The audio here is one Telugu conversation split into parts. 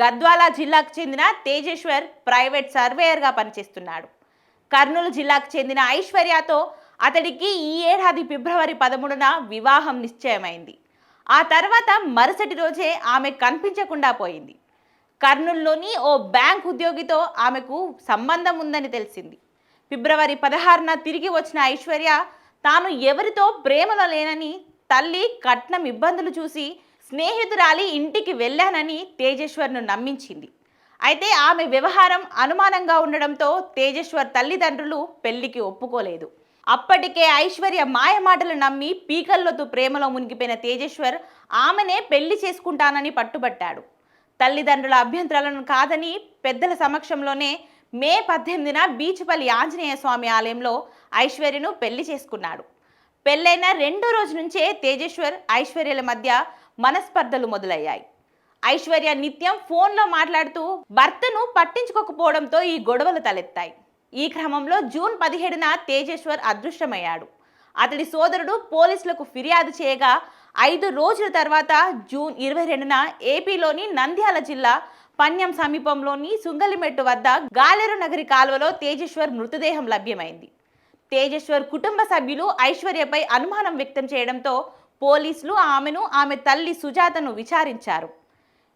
గద్వాల జిల్లాకు చెందిన తేజేశ్వర్ ప్రైవేట్ సర్వేయర్గా పనిచేస్తున్నాడు. కర్నూలు జిల్లాకు చెందిన ఐశ్వర్యతో అతడికి ఈ ఏడాది ఫిబ్రవరి పదమూడున వివాహం నిశ్చయమైంది. ఆ తర్వాత మరుసటి రోజే ఆమె కనిపించకుండా పోయింది. కర్నూలులోని ఓ బ్యాంక్ ఉద్యోగితో ఆమెకు సంబంధం ఉందని తెలిసింది. ఫిబ్రవరి పదహారున తిరిగి వచ్చిన ఐశ్వర్య తాను ఎవరితో ప్రేమలో లేనని తల్లి కట్నం ఇబ్బందులు చూసి స్నేహితురాలి ఇంటికి వెళ్ళానని తేజేశ్వర్ను నమ్మించింది. అయితే ఆమె వ్యవహారం అనుమానంగా ఉండడంతో తేజేశ్వర్ తల్లిదండ్రులు పెళ్ళికి ఒప్పుకోలేదు. అప్పటికే ఐశ్వర్య మాయమాటలు నమ్మి పీకల్లోతు ప్రేమలో మునిగిపోయిన తేజేశ్వర్ ఆమెనే పెళ్ళి చేసుకుంటానని పట్టుబట్టాడు. తల్లిదండ్రుల అభ్యంతరాలను కాదని పెద్దల సమక్షంలోనే మే పద్దెనిమిదిన బీచుపల్లి ఆంజనేయ స్వామి ఆలయంలో ఐశ్వర్యను పెళ్ళి చేసుకున్నాడు. పెళ్ళైన రెండో రోజు నుంచే తేజేశ్వర్ ఐశ్వర్యల మధ్య మనస్పర్ధలు మొదలయ్యాయి. ఐశ్వర్య నిత్యం ఫోన్లో మాట్లాడుతూ భర్తను పట్టించుకోకపోవడంతో ఈ గొడవలు తలెత్తాయి. ఈ క్రమంలో జూన్ పదిహేడున తేజేశ్వర్ అదృశ్యమయ్యాడు. అతడి సోదరుడు పోలీసులకు ఫిర్యాదు చేయగా ఐదు రోజుల తర్వాత జూన్ ఇరవై రెండున ఏపీలోని నంద్యాల జిల్లా పన్యం సమీపంలోని సుంగలిమెట్టు వద్ద గాలేరు నగరి కాలువలో తేజేశ్వర్ మృతదేహం లభ్యమైంది. తేజేశ్వర్ కుటుంబ సభ్యులు ఐశ్వర్యపై అనుమానం వ్యక్తం చేయడంతో పోలీసులు ఆమెను ఆమె తల్లి సుజాతను విచారించారు.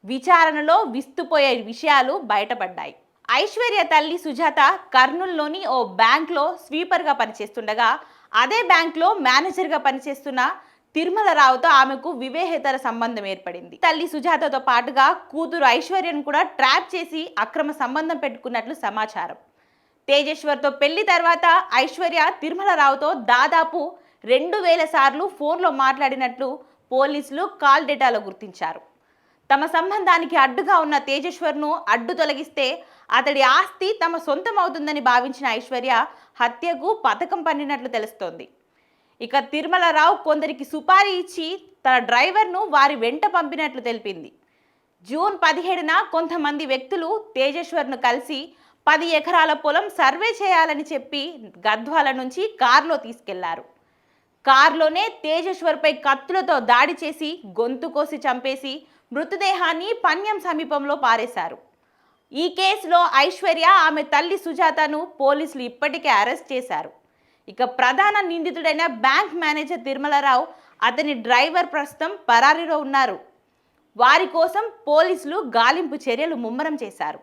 విచారణలో విస్తుపోయే విషయాలు బయటపడ్డాయి. ఐశ్వర్య తల్లి సుజాత కర్నూల్లోని ఓ బ్యాంక్లో స్వీపర్గా పనిచేస్తుండగా అదే బ్యాంక్లో మేనేజర్గా పనిచేస్తున్న తిరుమలరావుతో ఆమెకు వివేహేతర సంబంధం ఏర్పడింది. తల్లి సుజాతతో పాటుగా కూతురు ఐశ్వర్యను కూడా ట్రాప్ చేసి అక్రమ సంబంధం పెట్టుకున్నట్లు సమాచారం. తేజేశ్వర్తో పెళ్ళి తర్వాత ఐశ్వర్య తిరుమలరావుతో దాదాపు రెండు వేల సార్లు ఫోన్లో మాట్లాడినట్లు పోలీసులు కాల్ డేటాలో గుర్తించారు. తమ సంబంధానికి అడ్డుగా ఉన్న తేజేశ్వర్ను అడ్డు తొలగిస్తే అతడి ఆస్తి తమ సొంతం అవుతుందని భావించిన ఐశ్వర్య హత్యకు పథకం పన్నినట్లు తెలుస్తోంది. ఇక తిరుమలరావు కొందరికి సుపారీ ఇచ్చి తన డ్రైవర్ను వారి వెంట పంపినట్లు తెలిపింది. జూన్ పదిహేడున కొంతమంది వ్యక్తులు తేజేశ్వర్ను కలిసి పది ఎకరాల పొలం సర్వే చేయాలని చెప్పి గద్వాల నుంచి కారులో తీసుకెళ్ళారు. కారులోనే తేజేశ్వర్పై కత్తులతో దాడి చేసి గొంతు కోసి చంపేసి మృతదేహాన్ని పన్యం సమీపంలో పారేశారు. ఈ కేసులో ఐశ్వర్య ఆమె తల్లి సుజాతను పోలీసులు ఇప్పటికే అరెస్ట్ చేశారు. ఇక ప్రధాన నిందితుడైన బ్యాంక్ మేనేజర్ తిరుమలరావు అతని డ్రైవర్ ప్రస్తుతం పరారీలో ఉన్నారు. వారి కోసం పోలీసులు గాలింపు చర్యలు ముమ్మరం చేశారు.